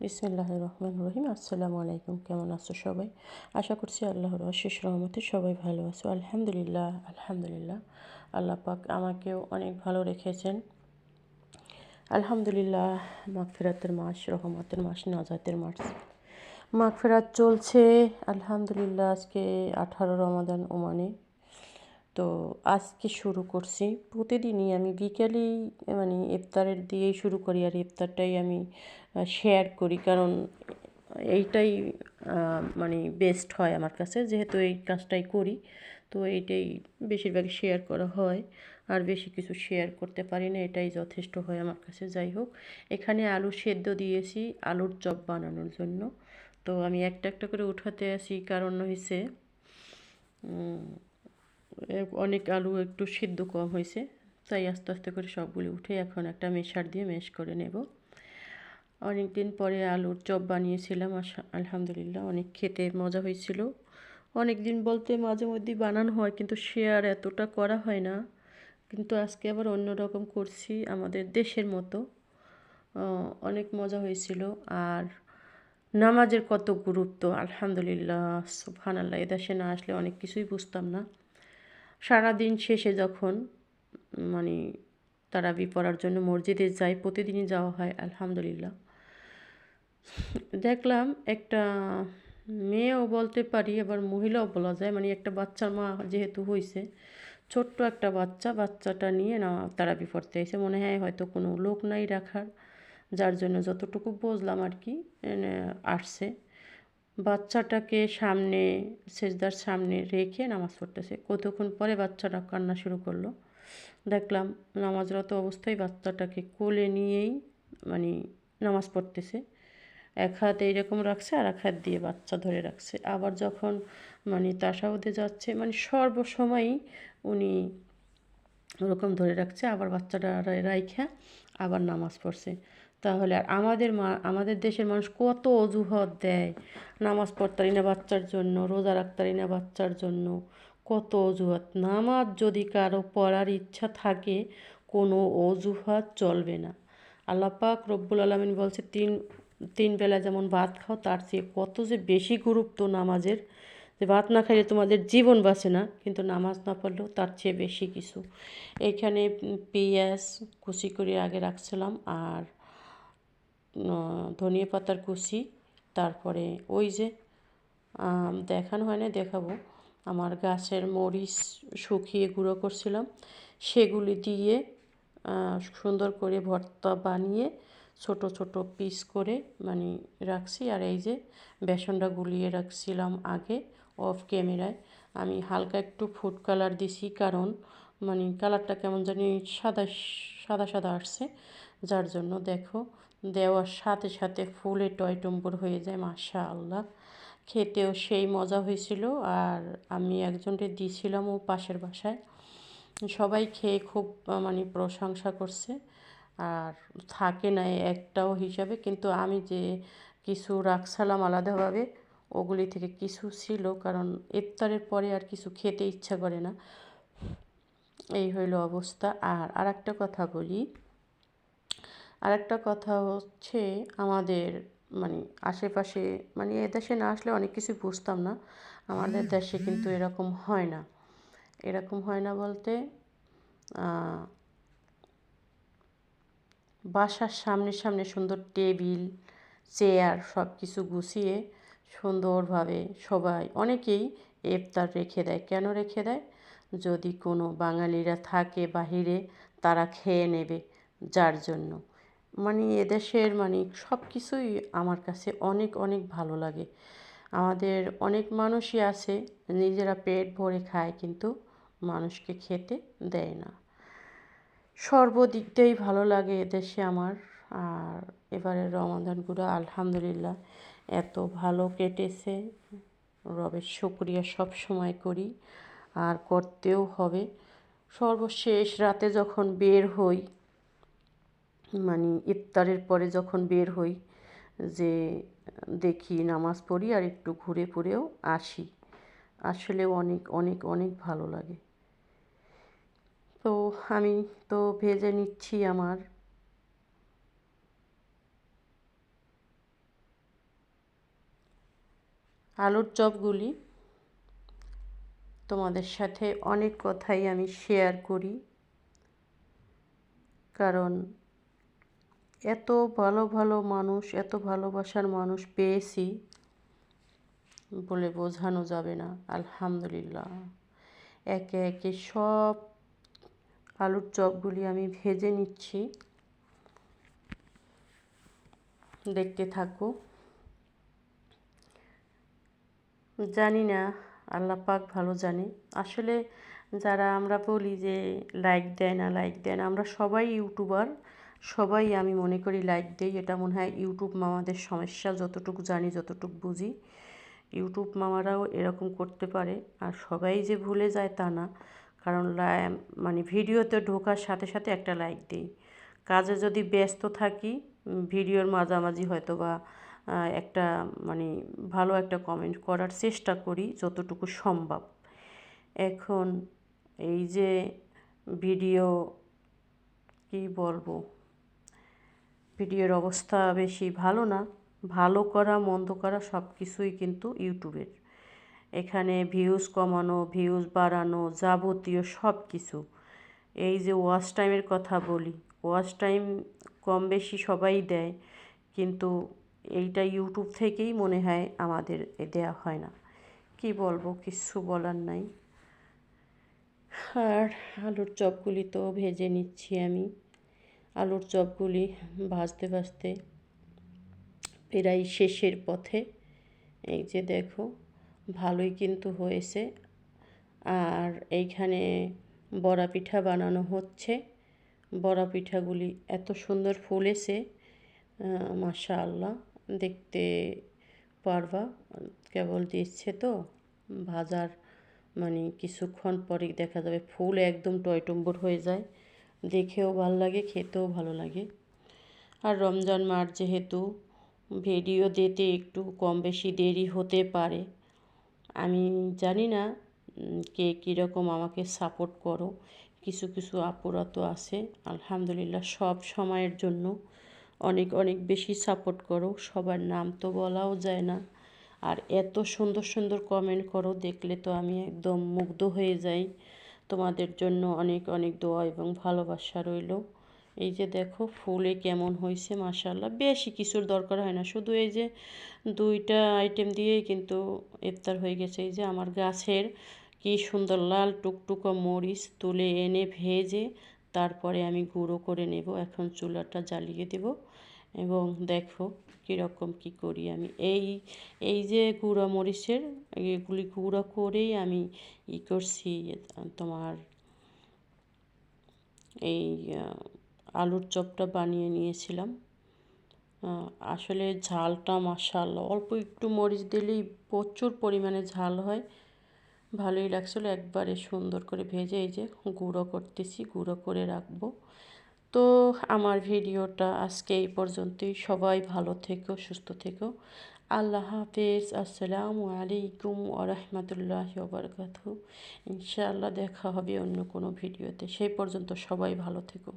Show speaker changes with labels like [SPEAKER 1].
[SPEAKER 1] বিসমিল্লাহ রহমান রহিম আসসালামু আলাইকুম কেমন আছো সবাই? আশা করছি আল্লাহর অশেষ রহমতে সবাই ভালো আছো। আলহামদুলিল্লাহ আলহামদুলিল্লাহ। আল্লাহ পাক আমাকেও অনেক ভালো রেখেছেন। আলহামদুলিল্লাহ, মাগফেরাতের মাস, রহমতের মাস, নাজাতের মাস। মাগফেরাত চলছে, আলহামদুলিল্লাহ, আজকে আঠারো রমাদান ওমানে। তো আজকে শুরু করছি। প্রতিদিনই আমি বিকেলেই মানে ইফতারের দিয়েই শুরু করি আর ইফতারটাই আমি শেয়ার করি। কারণ এইটাই মানে বেস্ট হয় আমার কাছে। যেহেতু এই কাজটাই করি, তো এইটাই বেশিরভাগ শেয়ার করা হয়। আর বেশি কিছু শেয়ার করতে পারি না, এটাই যথেষ্ট হয় আমার কাছে। যাই হোক, এখানে আলু সেদ্ধ দিয়েছি, আলুর চপ বানানোর জন্য। তো আমি একটা একটা করে উঠাতে আসি। কারণ হয়েছে অনেক আলু একটু সিদ্ধ কম হয়েছে, তাই আস্তে আস্তে করে সবগুলি উঠে এখন একটা মেশার দিয়ে মেশ করে নেব। অনেক দিন পরে আলুর চপ বানিয়েছিলাম আলহামদুলিল্লাহ অনেক খেতে মজা হয়েছিল। অনেক দিন বলতে মাঝে মধ্যেই বানানো হয়, কিন্তু শেয়ার এতটা করা হয় না। কিন্তু আজকে আবার অন্যরকম করছি, আমাদের দেশের মতো। অনেক মজা হয়েছিল। আর নামাজের কত গুরুত্ব, আলহামদুলিল্লাহ সুফান আল্লাহ এদেশে না আসলে অনেক কিছুই বুঝতাম না। সারাদিন শেষে যখন মানে তারাবি পড়ার জন্য মসজিদে যাই প্রতিদিনই যাওয়া হয়, আলহামদুলিল্লাহ। দেখলাম একটা মেয়েও বলতে পারি, আবার মহিলাও বলা যায় মানে একটা বাচ্চার মা যেহেতু হয়েছে ছোট্ট একটা বাচ্চা, বাচ্চাটা নিয়ে না তারাবি পড়তে এসে মনে হয় হয়তো কোনো লোক নাই রাখার, যার জন্য যতটুকু বুঝলাম আর কি আসছে। বাচ্চাটাকে সামনে, সেজদার সামনে রেখে নামাজ পড়তেছে। কতক্ষণ পরে বাচ্চাটা কান্না শুরু করল? দেখলাম নামাজরত অবস্থায় বাচ্চাটাকে কোলে নিয়েই মানে নামাজ পড়তেছে। এক হাত এইরকম রাখছে আর এক হাত দিয়ে বাচ্চা ধরে রাখছে। আবার যখন মানে তাসাউদে যাচ্ছে মানে সর্বসময়ই উনি ওরকম ধরে রাখছে। আবার বাচ্চাটা রাইখা আবার নামাজ পড়ছে। তাহলে আর আমাদের মা, আমাদের দেশের মানুষ কত অজুহাত দেয়। নামাজ পড়তারি না বাচ্চার জন্য, রোজা রাখতারি না বাচ্চার জন্য। কত অজুহাত। নামাজ যদি কারও পড়ার ইচ্ছা থাকে, কোনো অজুহাত চলবে না। আল্লাপাক রব্বুল আলমিন বলছে, তিন তিন বেলা যেমন ভাত খাও, তার চেয়ে কত যে বেশি গুরুত্ব নামাজের। যে ভাত না খাইলে তোমাদের জীবন বাঁচে না, কিন্তু নামাজ না পড়লেও তার চেয়ে বেশি কিছু। এখানে পেঁয়াজ কুচি করে আগে রাখছিলাম, আর ধনিয়া পাতার কুচি, তারপরে ওই যে দেখানো হয় না, দেখাবো। আমার গাছের মরিচ শুকিয়ে গুঁড়ো করছিলাম। সেগুলি দিয়ে সুন্দর করে ভর্তা বানিয়ে ছোট ছোট পিস করে মানে রাখছি। আর এই যে, বেসনটা গুলিয়ে রাখছিলাম আগে অফ ক্যামেরায় আমি হালকা একটু ফুড কালার দিছি, কারণ মানে কালারটা কেমন জানি সাদা সাদা সাদা আসছে। যার জন্য, দেখো দেওয়ার সাথে সাথে ফুলে টয়টম্বর হয়ে যায় মাশা আল্লাহ খেতেও সেই মজা হয়েছিল। আর আমি একজনকে দিয়েছিলামও পাশের বাসায়। সবাই খেয়ে খুব মানে প্রশংসা করছে। আর থাকে না একটাও হিসাবে, কিন্তু আমি যে কিছু রাখছিলাম আলাদাভাবে, ওগুলি থেকে কিছু ছিল। কারণ ইফতারের পরে আর কিছু খেতে ইচ্ছা করে না। এই হইল অবস্থা। আর আর একটা কথা বলি। আরেকটা কথা হচ্ছে আমাদের মানে আশেপাশে মানে এদেশে না আসলে অনেক কিছু বুঝতাম না। আমাদের দেশে কিন্তু এরকম হয় না। এরকম হয় না বলতে বাসার সামনে সামনে সুন্দর টেবিল চেয়ার সব কিছু গুছিয়ে সুন্দরভাবে সবাই অনেকেই ইফতার রেখে দেয়। কেন রেখে দেয়? যদি কোনো বাঙালিরা থাকে বাহিরে তারা খেয়ে নেবে যার জন্য। মানে এদেশের মানে সব কিছুই আমার কাছে অনেক অনেক ভালো লাগে। আমাদের অনেক মানুষই আছে, নিজেরা পেট ভরে খায় কিন্তু মানুষকে খেতে দেয় না। সর্বদিকটাই ভালো লাগে এদেশে আমার। আর এবারে রমাদানগুলো আলহামদুলিল্লাহ এত ভালো কেটেছে। রবের শুক্রিয়া সব সময় করি। আর করতেও হবে। সর্বশেষ রাতে যখন বের হই মানে ইফতারের পরে যখন বের হই, যে দেখি নামাজ পড়ি আর একটু ঘুরে ফুরেও আসি। আসলে অনেক অনেক অনেক ভালো লাগে। তো আমি তো ভেজে নিচ্ছি আমার। আলুর চপগুলি তোমাদের সাথে অনেক কথাই আমি শেয়ার করি। কারণ এত ভালো ভালো মানুষ, এত ভালোবাসার মানুষ পেয়েছি বলে বোঝানো যাবে না। আলহামদুলিল্লাহ। একে একে সব আলুর চপগুলি আমি ভেজে নিচ্ছি। দেখতে থাকো। জানি না, আল্লাহ পাক ভালো জানে। আসলে যারা আমরা বলি যে লাইক দেয় না লাইক দেয় না, আমরা সবাই ইউটিউবার। সবাই আমি মনে করি লাইক দিই। এটা মনে হয় ইউটিউব মামাদের সমস্যা। যতটুকু জানি, যতটুকু বুঝি ইউটিউব মামারাও এরকম করতে পারে। আর সবাই যে ভুলে যায় তা না। কারণ মানে ভিডিওতে ঢোকার সাথে সাথে একটা লাইক দিই। কাজে যদি ব্যস্ত থাকি ভিডিওর মাঝামাঝি হয়তো বা একটা মানে ভালো একটা কমেন্ট করার চেষ্টা করি যতটুকু সম্ভব। এখন এই যে ভিডিও কি বলব? ভিডিওর অবস্থা বেশি ভালো না। ভালো করা, মন্দ করা সব কিছুই কিন্তু ইউটিউবের। এখানে ভিউজ কমানো ভিউজ বাড়ানো যাবতীয় সব কিছু এই যে ওয়াচ টাইমের কথা বলি ওয়াচ টাইম কম বেশি সবাই দেয়, কিন্তু এইটা ইউটিউব থেকেই মনে হয় আমাদের দেয়া হয় না। কি বলব, কিছু বলার নাই। আর আলুর চপগুলি তো ভেজে নিচ্ছি আমি। আলুর চপগুলি ভাজতে ভাজতে প্রায় শেষের পথে। এই যে দেখো, ভালোই কিন্তু হয়েছে। আর এইখানে বড়া পিঠা বানানো হচ্ছে। বড়া পিঠাগুলি এত সুন্দর ফুলেছে মাশা আল্লাহ দেখতে পারবা, কেবল দিচ্ছে তো। ভাজার মানে কিছুক্ষণ পরেই দেখা যাবে ফুল একদম টয়টম্বর হয়ে যায়। দেখেও ভালো লাগে, খেতেও ভালো লাগে। আর রমজান মাস যেহেতু ভিডিও দিতে একটু কম বেশি দেরি হতে পারে, আমি জানি না কে কীরকম আমাকে সাপোর্ট করো। কিছু কিছু আপুরা তো আছে, আলহামদুলিল্লাহ সব সময়ের জন্য অনেক অনেক বেশি সাপোর্ট করো। সবার নাম তো বলাও যায় না। আর এত সুন্দর সুন্দর কমেন্ট করো, দেখলে তো আমি একদম মুগ্ধ হয়ে যাই। তোমাদের জন্য অনেক অনেক দোয়া এবং ভালোবাসা রইল। এই যে দেখো, ফুলে কেমন হয়েছে মাসাল্লাহ বেশি কিছুর দরকার হয় না, শুধু এই যে দুইটা আইটেম দিয়েই কিন্তু ইফতার হয়ে গেছে। এই যে আমার গাছের কি সুন্দর লাল টুকটুকো মরিচ তুলে এনে ভেজে তারপরে আমি গুঁড়ো করে নেব। এখন চুলাটা জ্বালিয়ে দেব। এবং দেখো কীরকম কি করি আমি। এই এই যে গুঁড়ো মরিচের, এগুলি গুঁড়ো করেই আমি ই করছি তোমার এই আলুর চপটা বানিয়ে নিয়েছিলাম। আসলে ঝালটা মাসাল অল্প একটু মরিচ দিলেই প্রচুর পরিমাণে ঝাল হয়। ভালোই লাগছিল, একবারে সুন্দর করে ভেজে এই যে গুঁড়ো করতেছি, গুঁড়ো করে রাখব। তো আমার ভিডিওটা আজকে এই পর্যন্তই। সবাই ভালো থেকো, সুস্থ থেকো। আল্লাহ হাফিজ। আসসালামু আলাইকুম ওরহমতুল্লাহ ওবরকাত ইনশাআল্লাহ দেখা হবে অন্য কোনো ভিডিওতে। সেই পর্যন্ত সবাই ভালো থেকো।